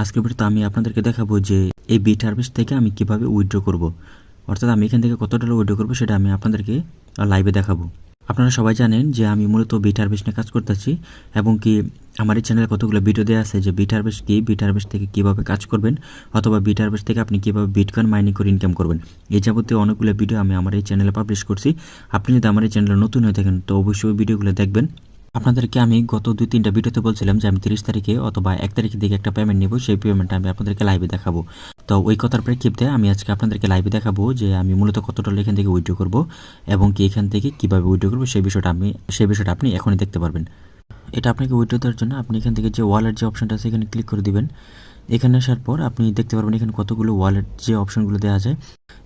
আজকের ভিডিওতে আমি আপনাদেরকে দেখাবো যে এই বিট হারভেস্ট থেকে আমি কীভাবে উইথড্র করব। অর্থাৎ আমি এখান থেকে কত ডলার উইথড্র করব সেটা আমি আপনাদেরকে লাইভে দেখাবো। আপনারা সবাই জানেন যে আমি মূলত বিট হারভেস্ট নিয়ে কাজ করতেছি এবং কি আমার এই চ্যানেলে কতগুলো ভিডিও দেওয়া আছে যে বিট হারভেস্ট কি বিট হারভেস্ট থেকে কীভাবে কাজ করবেন অথবা বিট হারভেস্ট থেকে আপনি কীভাবে বিটকয়েন মাইনিং করে ইনকাম করবেন। এই যাবতীয় অনেকগুলো ভিডিও আমি আমার এই চ্যানেলে পাবলিশ করছি। আপনি যদি আমার এই চ্যানেলে নতুন হয়ে থাকেন তো অবশ্যই ভিডিওগুলো দেখবেন। আপনাদেরকে আমি গত দুই, তিনটা ভিডিওতে বলছিলাম যে আমি তিরিশ তারিখে অথবা এক তারিখের দিকে একটা পেমেন্ট নেব, সেই পেমেন্টটা আমি আপনাদেরকে লাইভে দেখাবো। তো ওই কথার প্রেক্ষিপ্তে আমি আজকে আপনাদেরকে লাইভে দেখাবো যে আমি মূলত কত ডলার এখান থেকে উইড্রো করব এবং কি এখান থেকে কীভাবে উইড্রো করব, সেই বিষয়টা আমি, সেই বিষয়টা আপনি এখনই দেখতে পারবেন। এটা আপনাকে উইড্রো দেওয়ার জন্য আপনি এখান থেকে যে ওয়ালেট যে অপশনটা আছে এখানে ক্লিক করে দিবেন। এখানে আসার পর আপনি দেখতে পারবেন এখানে কতগুলো ওয়ালেট যে অপশনগুলো দেওয়া যায়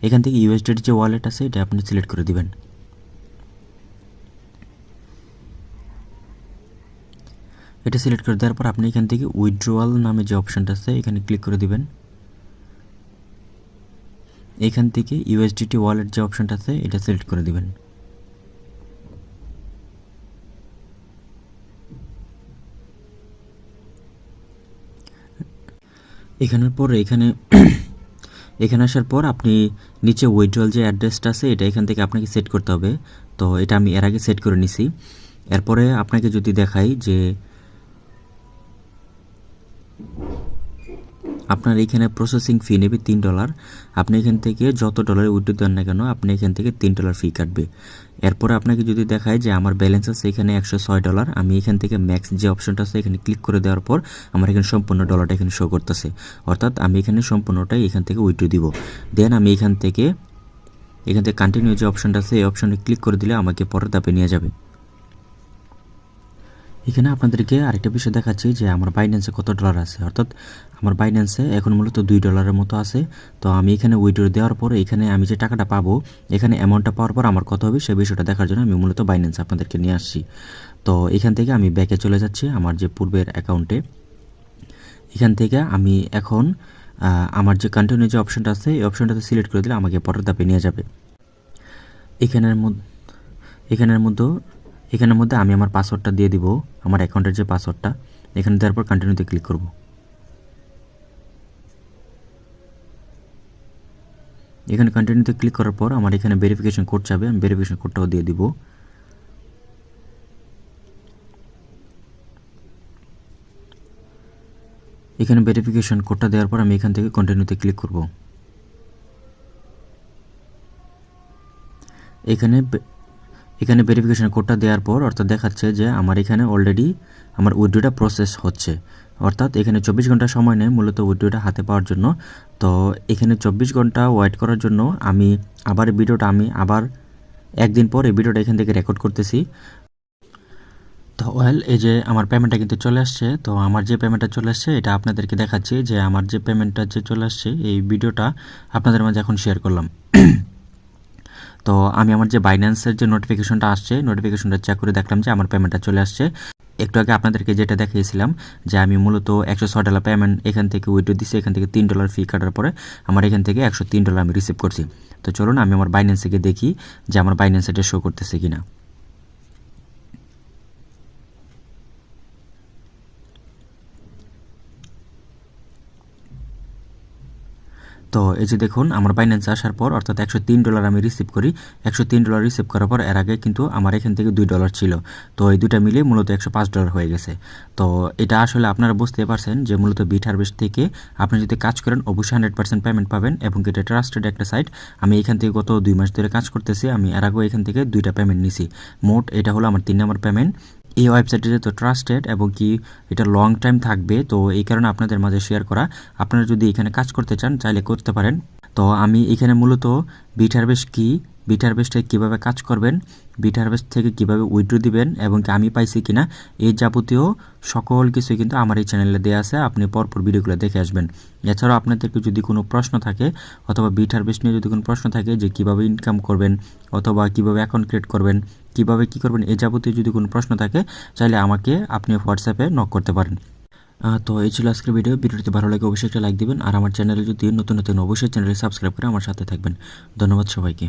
এখান থেকে ইউএসডির যে ওয়ালেট আছে, এটা আপনি সিলেক্ট করে দিবেন। এটা সিলেক্ট করে দেওয়ার পর আপনি এখান থেকে উইথড্রোয়াল নামে যে অপশানটা আছে, এখানে ক্লিক করে দিবেন। এখান থেকে ইউএসডিটি ওয়ালেট যে অপশানটা আছে, এটা সিলেক্ট করে দিবেন। এখানের পর এখানে এখানে আসার পর আপনি নিচে উইথড্রল যে অ্যাড্রেসটা আছে, এটা এখান থেকে আপনাকে সেট করতে হবে। তো এটা আমি এর আগে সেট করে নিছি। এরপরে আপনাকে যদি দেখাই যে আপনার এখানে প্রসেসিং ফি নেবে তিন ডলার আপনি এখান থেকে যত ডলার উইথড্র দেন না কেন, আপনি এখান থেকে তিন ডলার ফি কাটবে। এরপরে আপনাকে যদি দেখায় যে আমার ব্যালেন্স আছে এখানে একশো ছয় ডলার আমি এখান থেকে ম্যাক্স যে অপশনটা আছে এখানে ক্লিক করে দেওয়ার পর আমার এখানে সম্পূর্ণ ডলারটা এখানে শো করতেছে। অর্থাৎ আমি এখানে সম্পূর্ণটাই এখান থেকে উইথড্র দিব। দেন আমি এখান থেকে এখান থেকে কন্টিনিউ যে অপশনটা আছে, এই অপশনে ক্লিক করে দিলে আমাকে পরের ধাপে নিয়ে যাবে। এখানে আপনাদেরকে আরেকটা বিষয় দেখাচ্ছি যে আমার বাইন্যান্সে কত ডলার আছে। অর্থাৎ আমার বাইন্যান্সে এখন মূলত দুই ডলারের মতো আছে। তো আমি এখানে উইড্রো দেওয়ার পর এখানে আমি যে টাকাটা পাবো, এখানে অ্যামাউন্টটা পাওয়ার পর আমার কত হবে সেই বিষয়টা দেখার জন্য আমি মূলত বাইন্যান্স আপনাদেরকে নিয়ে আসছি। তো এখান থেকে আমি ব্যাকে চলে যাচ্ছি আমার যে পূর্বের অ্যাকাউন্টে এখান থেকে আমি এখন আমার যে কন্টিনিউ যে অপশনটা আছে, এই অপশনটাতে সিলেক্ট করে দিলে আমাকে পরের ধাপে নিয়ে যাবে। এখানের মধ্যে এখানের মধ্যে এখানের মধ্যে আমি আমার পাসওয়ার্ডটা দিয়ে দিব, আমার অ্যাকাউন্টের যে পাসওয়ার্ডটা এখানে দেওয়ার পর কন্টিনিউতে ক্লিক করব। এখানে কন্টিনিউতে ক্লিক করার পর আমার এখানে ভেরিফিকেশন কোড চাবে, আমি ভেরিফিকেশন কোডটাও দিয়ে দিব। এখানে ভেরিফিকেশন কোডটা দেওয়ার পর আমি এখান থেকে কন্টিনিউতে ক্লিক করব। এখানে এখানে ভেরিফিকেশন কোডটা দেওয়ার পর অর্থাৎ দেখাচ্ছে যে আমার এখানে অলরেডি আমার উইড্রোটা প্রসেস হচ্ছে। অর্থাৎ এখানে চব্বিশ ঘণ্টা সময় নেয় মূলত উইড্রোটা হাতে পাওয়ার জন্য। তো এখানে চব্বিশ ঘণ্টা ওয়েট করার জন্য আমি আবার ভিডিওটা আমি আবার একদিন পর এই ভিডিওটা এখান থেকে রেকর্ড করতেছি। তো ওয়েল এই যে আমার পেমেন্টটা কিন্তু চলে আসছে। তো আমার যে পেমেন্টটা চলে আসছে, এটা আপনাদেরকে দেখাচ্ছি যে আমার যে পেমেন্টটা যে চলে আসছে, এই ভিডিওটা আপনাদের মাঝে এখন শেয়ার করলাম। তো আমি আমার যে বাইন্যান্সের যে নোটিফিকেশনটা আসছে নোটিফিকেশনটা চেক করে দেখলাম যে আমার পেমেন্টটা চলে আসছে। একটু আগে আপনাদেরকে যেটা দেখিয়েছিলাম যে আমি মূলত একশো ছয় ডলার পেমেন্ট এখান থেকে উইডো দিচ্ছি এখান থেকে তিন ডলার ফি কাটার পরে আমার এখান থেকে একশো তিন ডলার আমি রিসিভ করছি। তো চলুন আমি আমার বাইন্যান্সে গিয়ে দেখি যে আমার বাইন্যান্সে এটা শো করতেছে কিনা। তো এই যে দেখুন, আমার বাইন্যান্সে আসার পর, অর্থাৎ একশো তিন ডলার আমি রিসিভ করি, একশো তিন ডলার রিসিভ করার পর এর আগে কিন্তু আমার এখান থেকে দুই ডলার ছিল। তো এই দুটা মিলে মূলত একশো পাঁচ ডলার হয়ে গেছে। তো এটা আসলে আপনারা বুঝতে পারছেন যে মূলত বিট হারভেস্ট থেকে আপনি যদি কাজ করেন, অবশ্যই হান্ড্রেড পার্সেন্ট পেমেন্ট পাবেন এবং এটা ট্রাস্টেড একটা সাইট আমি এখান থেকে গত দুই মাস ধরে কাজ করতেছি, আমি এর আগেও এখান থেকে দুইটা পেমেন্ট নিছি। মোট এটা হলো আমার তিন নম্বর পেমেন্ট এই ওয়েবসাইটে যেহেতু ট্রাস্টেড এবং কি এটা লং টাইম থাকবে, তো এই কারণে আপনাদের মাঝে শেয়ার করা। আপনারা যদি এখানে কাজ করতে চান, চাইলে করতে পারেন। তো আমি এখানে মূলত বিটারবেশ কী বিট হারভেস্টে কীভাবে কাজ করবেন বিট হারভেস্ট থেকে কীভাবে উইড্রো দিবেন এবং কি আমি পাইছি কিনা, এই যাবতীয় সকল কিছু কিন্তু আমার এই চ্যানেলে দেওয়া আছে, আপনি পরপর ভিডিওগুলো দেখে আসবেন। এছাড়াও আপনাদেরকে যদি কোনো প্রশ্ন থাকে অথবা বিট হারভেস্ট নিয়ে যদি কোনো প্রশ্ন থাকে যে কীভাবে ইনকাম করবেন অথবা কীভাবে অ্যাকাউন্ট ক্রিয়েট করবেন, কীভাবে কী করবেন এই যাবতীয় যদি কোনো প্রশ্ন থাকে চাইলে আমাকে আপনি হোয়াটসঅ্যাপে নক করতে পারেন। তো এই ছিল আজকের ভিডিও, ভিডিওটি ভালো লাগে অবশ্যই একটা লাইক দিবেন, আর আমার চ্যানেলে যদি নতুন নতুন অবশ্যই চ্যানেলে সাবস্ক্রাইব করে আমার সাথে থাকবেন। ধন্যবাদ সবাইকে।